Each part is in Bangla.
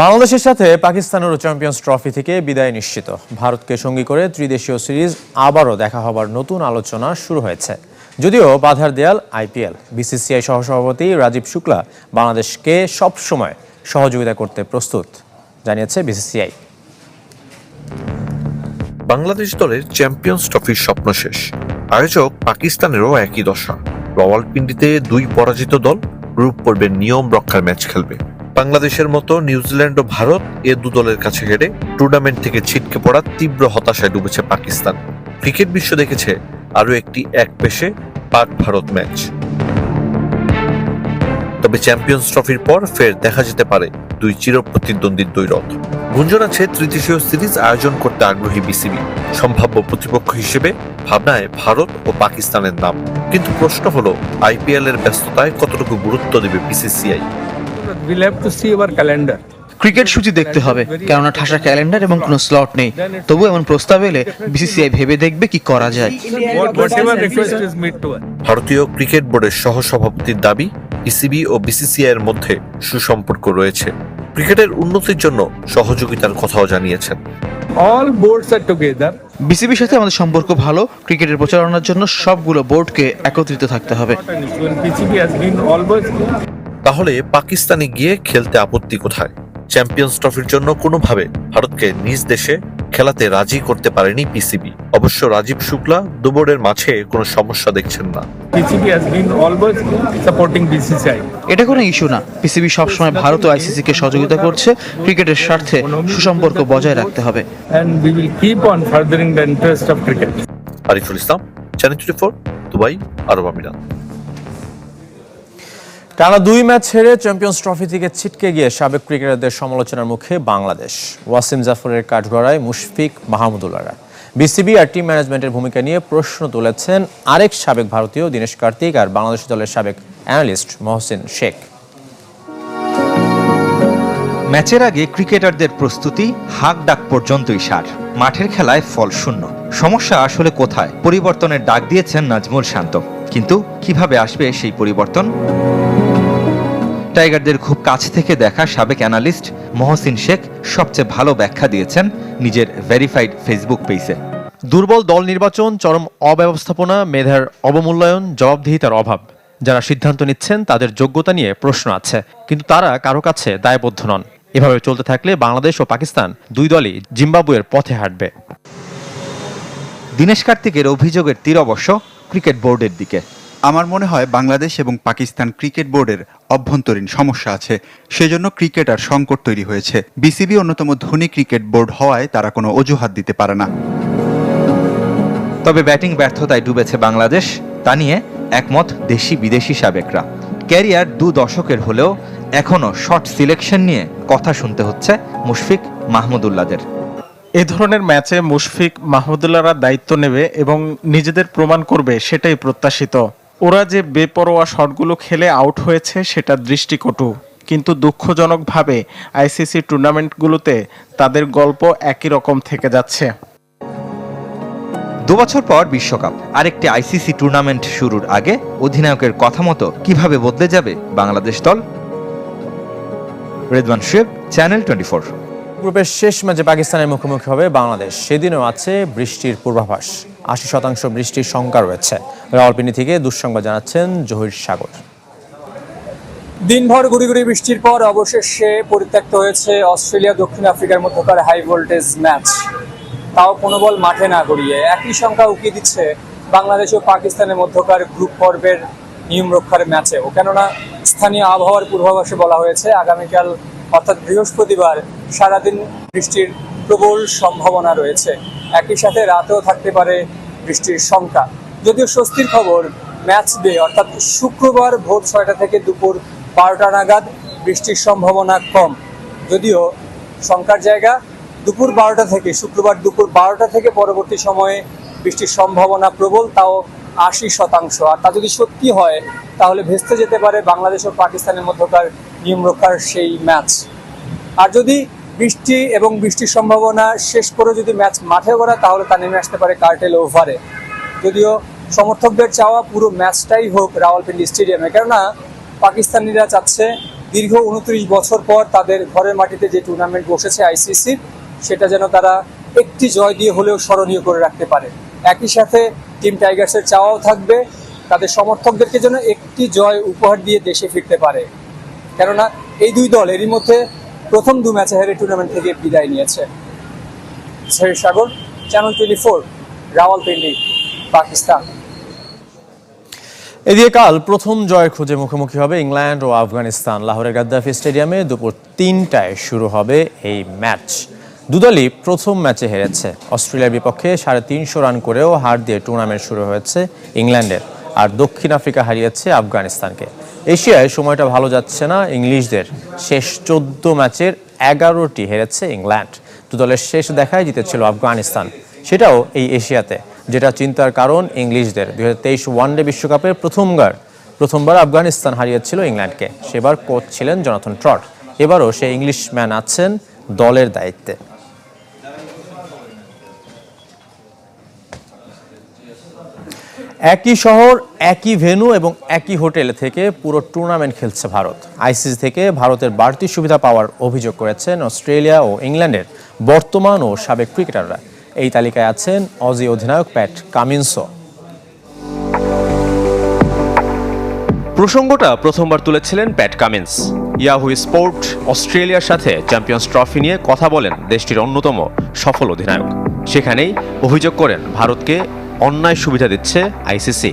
বাংলাদেশের সাথে পাকিস্তানেরও চ্যাম্পিয়ন্স ট্রফি থেকে বিদায় নিশ্চিত। ভারতকে সঙ্গী করে ত্রিদেশীয় সিরিজ আবারও দেখা হবার নতুন আলোচনা শুরু হয়েছে। যদিও বাধার দেয়াল আইপিএল। বিসিসিআই সহসভাপতি রাজীব শুক্লা বাংলাদেশকে সবসময় সহযোগিতা করতে প্রস্তুত, জানিয়েছে বিসিসিআই। বাংলাদেশ দলের চ্যাম্পিয়ন্স ট্রফির স্বপ্ন শেষ। আয়োজক পাকিস্তানেরও একই দশা। রাওয়ালপিন্ডিতে দুই পরাজিত দল গ্রুপ পর্বের নিয়ম রক্ষার ম্যাচ খেলবে। বাংলাদেশের মতো নিউজিল্যান্ড ও ভারত এ দু দলের কাছে হেরে টুর্নামেন্ট থেকে ছিটকে পড়া তীব্র হতাশায় ডুবেছে পাকিস্তান। ক্রিকেট বিশ্ব দেখেছে আরও একটি এক পেশে পাক ভারত ম্যাচ। তবে চ্যাম্পিয়ন্স ট্রফির পর ফের দেখা যেতে পারে দুই চিরপ্রতিদ্বন্দ্বীর দ্বৈরথ। গুঞ্জন আছে তৃতীয় সিরিজ আয়োজন করতে আগ্রহী বিসিবি। সম্ভাব্য প্রতিপক্ষ হিসেবে ভাবনায় ভারত ও পাকিস্তানের নাম। কিন্তু প্রশ্ন হলো আইপিএল এর ব্যস্ততায় কতটুকু গুরুত্ব দেবে BCCI? We'll have to see our calendar. Cricket সূচি দেখতে হবে কেননা ঠাসা ক্যালেন্ডার এবং কোনো স্লট নেই তবু এমন প্রস্তাব এলে বিসিসিআই ভেবে দেখবে কি করা যায়. ভারতীয় ক্রিকেট বোর্ডের সহসভাপতির দাবি পিসিবি ও বিসিসিআই এর মধ্যে সুসম্পর্ক রয়েছে ক্রিকেটের উন্নতির জন্য সহযোগিতার কথাও জানিয়েছেন All boards are together. বিসিবির সাথে আমাদের সম্পর্ক ভালো ক্রিকেটের প্রচারণার জন্য সবগুলো বোর্ডকে একত্রিত থাকতে হবে তাহলে পাকিস্তানে গিয়ে খেলতে আপত্তি কোথায়? চ্যাম্পিয়ন্স ট্রফির জন্য কোনোভাবে ভারতকে নিজ দেশে খেলাতে রাজি করতে পারেনি পিসিবি। অবশ্য রাজীব শুক্লা দুবোর্ডের মাঝে কোনো সমস্যা দেখছেন না. এটা কোনো ইস্যু না। পিসিবি সবসময় ভারত ও আইসিসি কে সহযোগিতা করছে। ক্রিকেটের স্বার্থে সুসম্পর্ক বজায় রাখতে হবে. Ariful Islam channel twenty four Dubai আরব আমিরাত। টানা দুই ম্যাচ হেরে চ্যাম্পিয়ন্স ট্রফি থেকে ছিটকে গিয়ে সাবেক ক্রিকেটারদের সমালোচনার মুখে বাংলাদেশ। ওয়াসিম জাফরের কাঠগড়ায় মুশফিক মাহমুদুল্লাহরা বিসিবি আর টিম ম্যানেজমেন্টের ভূমিকা নিয়ে প্রশ্ন তুলেছেন আরেক সাবেক ভারতীয় দীনেশ কার্তিক আর বাংলাদেশ দলের সাবেক অ্যানালিস্ট মহসিন শেখ। ম্যাচের আগে ক্রিকেটারদের প্রস্তুতি হাক ডাক পর্যন্তই সার। মাঠের খেলায় ফল শূন্য। সমস্যা আসলে কোথায়? পরিবর্তনের ডাক দিয়েছেন নাজমুল শান্ত। কিন্তু কীভাবে আসবে সেই পরিবর্তন? টাইগারদের খুব কাছ থেকে দেখা সাবেক অ্যানালিস্ট মহসিন শেখ সবচেয়ে ভালো ব্যাখ্যা দিয়েছেন নিজের ভেরিফাইড ফেসবুক পেজে। দুর্বল দল নির্বাচন চরম অব্যবস্থাপনা মেধার অবমূল্যায়ন জবাবদিহিতার অভাব। যারা সিদ্ধান্ত নিচ্ছেন তাদের যোগ্যতা নিয়ে প্রশ্ন আছে কিন্তু তারা কারও কাছে দায়বদ্ধ নন। এভাবে চলতে থাকলে বাংলাদেশ ও পাকিস্তান দুই দলই জিম্বাবুয়ের পথে হাঁটবে। দীনেশ কার্তিকের অভিযোগের তীর অবশ্য ক্রিকেট বোর্ডের দিকে। আমার মনে হয় বাংলাদেশ এবং পাকিস্তান ক্রিকেট বোর্ডের অভ্যন্তরীণ সমস্যা আছে। সেজন্য ক্রিকেটার সংকট তৈরি হয়েছে। বিসিবি অন্যতম ধনী ক্রিকেট বোর্ড হওয়ায় তারা কোনো অজুহাত দিতে পারে না। তবে ব্যাটিং ব্যর্থতায় ডুবেছে বাংলাদেশ। তা নিয়ে একমত দেশি বিদেশি সাবেকরা। ক্যারিয়ার দু দশকের হলেও এখনও শর্ট সিলেকশন নিয়ে কথা শুনতে হচ্ছে মুশফিক মাহমুদুল্লাদের। এ ধরনের ম্যাচে মুশফিক মাহমুদুল্লাহরা দায়িত্ব নেবে এবং নিজেদের প্রমাণ করবে সেটাই প্রত্যাশিত। ওরা যে বেপরোয়া শটগুলো খেলে আউট হয়েছে সেটা দৃষ্টিকটু। কিন্তু দুঃখজনকভাবে আইসিসি টুর্নামেন্টগুলোতে তাদের গল্প একই রকম থেকে যাচ্ছে। দু বছর পর বিশ্বকাপ। আরেকটি আইসিসি টুর্নামেন্ট শুরুর আগে অধিনায়কের কথা মতো কীভাবে বদলে যাবে বাংলাদেশ দল? রেদওয়ান শুয়েব চ্যানেল টোয়েন্টি গ্রুপের শেষ ম্যাচে পাকিস্তানের মুখোমুখি হবে বাংলাদেশ। সেদিনও আছে বৃষ্টির পূর্বাভাস। আশি শতাংশ বৃষ্টির শঙ্কা রয়েছে। রাওয়ালপিন্ডি থেকে দুঃসংবাদ জানাচ্ছেন জহির সাগর। দিনভর গুড়ি গুড়ি বৃষ্টির পর অবশেষে পরিত্যক্ত হয়েছে অস্ট্রেলিয়া, দক্ষিণ আফ্রিকার মধ্যকার হাই ভোল্টেজ ম্যাচ। তাও কোনো বল মাঠে না গড়িয়ে। একই সংখ্যা উকিয়ে দিচ্ছে বাংলাদেশ ও পাকিস্তানের মধ্যকার গ্রুপ পর্বের নিয়ম রক্ষার ম্যাচেও। কেননা স্থানীয় আবহাওয়ার পূর্বাভাসে বলা হয়েছে, আগামীকাল অর্থাৎ বৃহস্পতিবার সারাদিন বৃষ্টির প্রবল সম্ভাবনা রয়েছে। একই সাথে রাতেও থাকতে পারে বৃষ্টির শঙ্কা যদিও স্বস্তির খবর, ম্যাচ ডে, অর্থাৎ শুক্রবার ভোর ছয়টা থেকে দুপুর বারোটা নাগাদ বৃষ্টির সম্ভাবনা কম। যদিও শঙ্কার জায়গা, দুপুর বারোটা থেকে শুক্রবার দুপুর বারোটা থেকে পরবর্তী সময়ে বৃষ্টির সম্ভাবনা প্রবল, তাও আশি শতাংশ। আর তা যদি সত্যি হয়, তাহলে ভেস্তে যেতে পারে বাংলাদেশ ও পাকিস্তানের মধ্যকার নিয়ম রক্ষার সেই ম্যাচ। আর যদি বৃষ্টি এবং বৃষ্টির সম্ভাবনা শেষ করে যদি ম্যাচ মাঠে করা তাহলে তা নেমে আসতে পারে কার্টেল ওভারে। যদিও সমর্থকদের চাওয়া পুরো ম্যাচটাই হোক রাওয়ালপিন্ডি স্টেডিয়ামে। কেননা, পাকিস্তানিরা চাচ্ছে দীর্ঘ উনত্রিশ বছর পর তাদের ঘরের মাটিতে যে টুর্নামেন্ট বসেছে আইসিসির, সেটা যেন তারা একটি জয় দিয়ে হলেও স্মরণীয় করে রাখতে পারে। একই সাথে টিম টাইগার্সের চাওয়াও থাকবে। তাদের সমর্থকদেরকে যেন একটি জয় উপহার দিয়ে দেশে ফিরতে পারে। কেননা এই দুই দল এরই মধ্যে প্রথম দু ম্যাচে হেরে টুর্নামেন্ট থেকে বিদায় নিয়েছে। Sher Sagar channel twenty four Rawalpindi, Pakistan. এদিকে কাল প্রথম জয়ের খোঁজে মুখোমুখি হবে ইংল্যান্ড ও আফগানিস্তান। লাহোরের গাদ্দাফি স্টেডিয়ামে দুপুর তিনটায় শুরু হবে এই ম্যাচ। দুদলই প্রথম ম্যাচে হেরেছে। অস্ট্রেলিয়ার বিপক্ষে সাড়ে তিনশো রান করেও হার দিয়ে টুর্নামেন্ট শুরু হয়েছে ইংল্যান্ডের, আর দক্ষিণ আফ্রিকা হারিয়েছে আফগানিস্তানকে। এশিয়ায় সময়টা ভালো যাচ্ছে না ইংলিশদের। শেষ চোদ্দ ম্যাচের এগারোটি হেরেছে ইংল্যান্ড। দুদলের শেষ দেখায় জিতেছিল আফগানিস্তান। সেটাও এই এশিয়াতে, যেটা চিন্তার কারণ ইংলিশদের। দুই হাজার তেইশ ওয়ানডে বিশ্বকাপের প্রথমবার প্রথমবার আফগানিস্তান হারিয়েছিল ইংল্যান্ডকে। সেবার কোচ ছিলেন জনাথন ট্রট। এবারও সে ইংলিশ ম্যান আছেন দলের দায়িত্বে। একই শহর, একই ভেন্যু এবং একই হোটেল থেকে পুরো টুর্নামেন্ট খেলছে ভারত। আইসিসি থেকে ভারতের বাড়তি সুবিধা পাওয়ার অভিযোগ করেছেন অস্ট্রেলিয়া ও ইংল্যান্ডের বর্তমান ও সাবেক ক্রিকেটাররা। এই তালিকায় আছেন অজি অধিনায়ক প্যাট কামিন্সো। প্রসঙ্গটা প্রথমবার তুলেছিলেন প্যাট কামিন্স। ইয়াহু স্পোর্ট অস্ট্রেলিয়ার সাথে চ্যাম্পিয়ন্স ট্রফি নিয়ে কথা বলেন দেশটির অন্যতম সফল অধিনায়ক। সেখানেই অভিযোগ করেন ভারতকে অন্যায় সুবিধা দিচ্ছে আইসিসি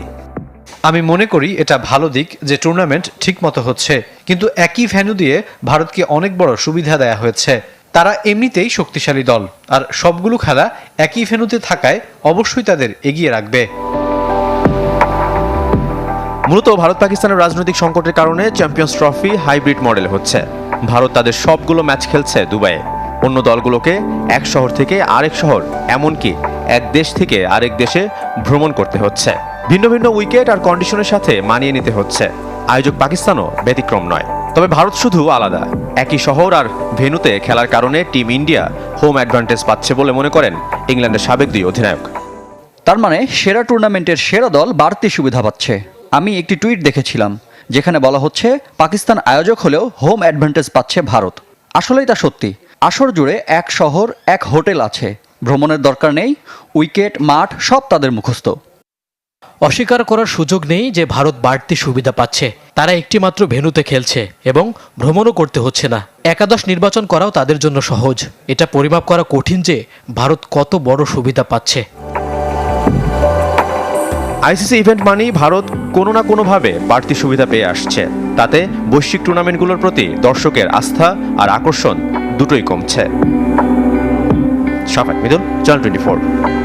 আমি মনে করি এটা ভালো দিক যে টুর্নামেন্ট ঠিকমতো হচ্ছে। কিন্তু একই ভ্যানু দিয়ে ভারতকে অনেক বড় সুবিধা দেয়া হয়েছে। তারা এমনিতেই শক্তিশালী দল। আর সবগুলো খেলা একই ভেন্যুতে থাকায় অবশ্যই তাদের এগিয়ে রাখবে। মূলত ভারত পাকিস্তানের রাজনৈতিক সংকটের কারণে চ্যাম্পিয়ন্স ট্রফি হাইব্রিড মডেল হচ্ছে। ভারত তাদের সবগুলো ম্যাচ খেলছে দুবাইয়ে। অন্য দলগুলোকে এক শহর থেকে আরেক শহর, এমনকি এক দেশ থেকে আরেক দেশে ভ্রমণ করতে হচ্ছে। ভিন্ন ভিন্ন উইকেট আর কন্ডিশনের সাথে মানিয়ে নিতে হচ্ছে। আয়োজক পাকিস্তানও ব্যতিক্রম নয়। তবে ভারত শুধু আলাদা। একই শহর আর ভেন্যুতে খেলার কারণে টিম ইন্ডিয়া হোম অ্যাডভান্টেজ পাচ্ছে বলে মনে করেন ইংল্যান্ডের সাবেক দুই অধিনায়ক। তার মানে সেরা টুর্নামেন্টের সেরা দল বাড়তি সুবিধা পাচ্ছে। আমি একটি টুইট দেখেছিলাম, যেখানে বলা হচ্ছে, পাকিস্তান আয়োজক হলেও হোম অ্যাডভান্টেজ পাচ্ছে ভারত। আসলেই তা সত্যি। আসর জুড়ে এক শহর, এক হোটেল আছে। ভ্রমণের দরকার নেই উইকেট মাঠ সব তাদের মুখস্থ। অস্বীকার করার সুযোগ নেই যে ভারত বাড়তি সুবিধা পাচ্ছে। তারা একটিমাত্র ভেন্যুতে খেলছে এবং ভ্রমণও করতে হচ্ছে না। একাদশ নির্বাচন করাও তাদের জন্য সহজ। এটা পরিমাপ করা কঠিন যে ভারত কত বড় সুবিধা পাচ্ছে। আইসিসি ইভেন্ট মানেই ভারত কোনো না কোনোভাবে বাড়তি সুবিধা পেয়ে আসছে। তাতে বৈশ্বিক টুর্নামেন্টগুলোর প্রতি দর্শকের আস্থা আর আকর্ষণ দুটোই কমছে। Safak Midul channel twenty